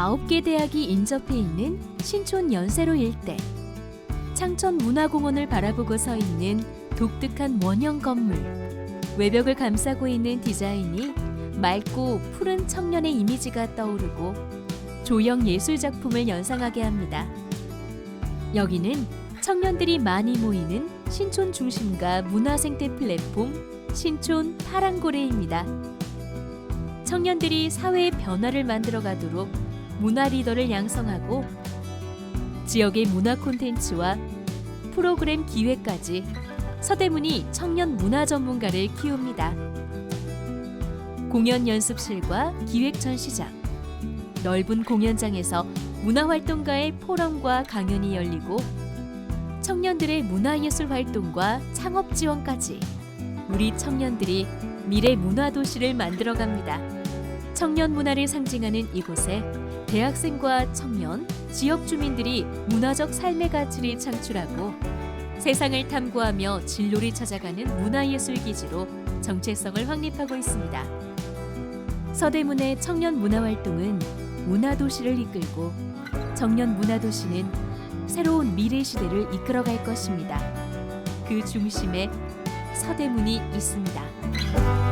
9개 대학이 인접해 있는 신촌 연세로 일대. 창천 문화공원을 바라보고 서 있는 독특한 원형 건물. 외벽을 감싸고 있는 디자인이 맑고 푸른 청년의 이미지가 떠오르고 조형 예술 작품을 연상하게 합니다. 여기는 청년들이 많이 모이는 신촌 중심가 문화생태 플랫폼 신촌 파랑고래입니다. 청년들이 사회의 변화를 만들어 가도록 문화 리더를 양성하고 지역의 문화 콘텐츠와 프로그램 기획까지 서대문이 청년 문화 전문가를 키웁니다. 공연 연습실과 기획 전시장, 넓은 공연장에서 문화 활동가의 포럼과 강연이 열리고 청년들의 문화예술 활동과 창업 지원까지 우리 청년들이 미래 문화 도시를 만들어 갑니다. 청년 문화를 상징하는 이곳에 대학생과 청년, 지역 주민들이 문화적 삶의 가치를 창출하고 세상을 탐구하며 진로를 찾아가는 문화예술 기지로 정체성을 확립하고 있습니다. 서대문의 청년 문화 활동은 문화 도시를 이끌고 청년 문화 도시는 새로운 미래 시대를 이끌어갈 것입니다. 그 중심에 서대문이 있습니다.